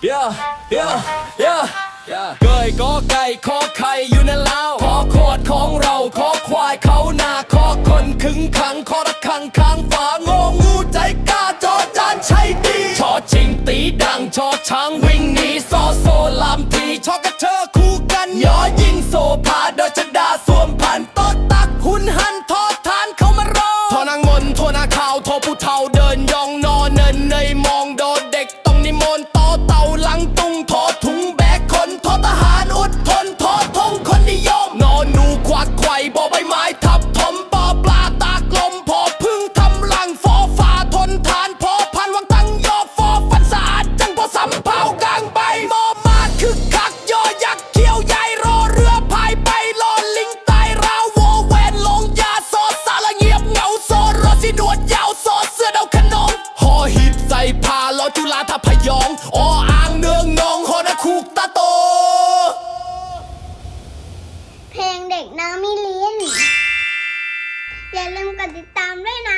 yeah yeah yeah เกยกอไก่ขอไข่อยู่ในเล้าขอขวดของเราขอควายเขาหน้าขอคนขึงขังขอระคังค้างฝางองูใจกล้าจอจานใช่ดีชอชิงตีดังชอช้างวิ่งหนีซอโซลามทีชอกระเธอคู่กันยอยิงโซพาโดยชดาสวมผ่านต๊ะตักหุ่นหันทอดทานเขามารอทอนางมนโทนาข่าวโทผู้เฒ่า บอใบไม้ทับถมปอปลาตากลมพอพึ่งทำลังฟอฝ่าทนทานพอพันวังตั้งยอฟอฟันสะอาดจังพอสำเภากลางใบมอมาดคึกคักยอยักษ์เขียวใหญ่รอเรือพายไปรอลิงใต้ราวโวแวนลงยาซอสารเงียบเงาโซรอสิหนวดยาวซอเสื้อเดาขนมหอหีบใส่ผ้ารอจุฬาทัพพยองออ่างเนืองนองหอนาคูกตาโต เพลงเด็กน้ำมิล กดติดตามด้วยนะ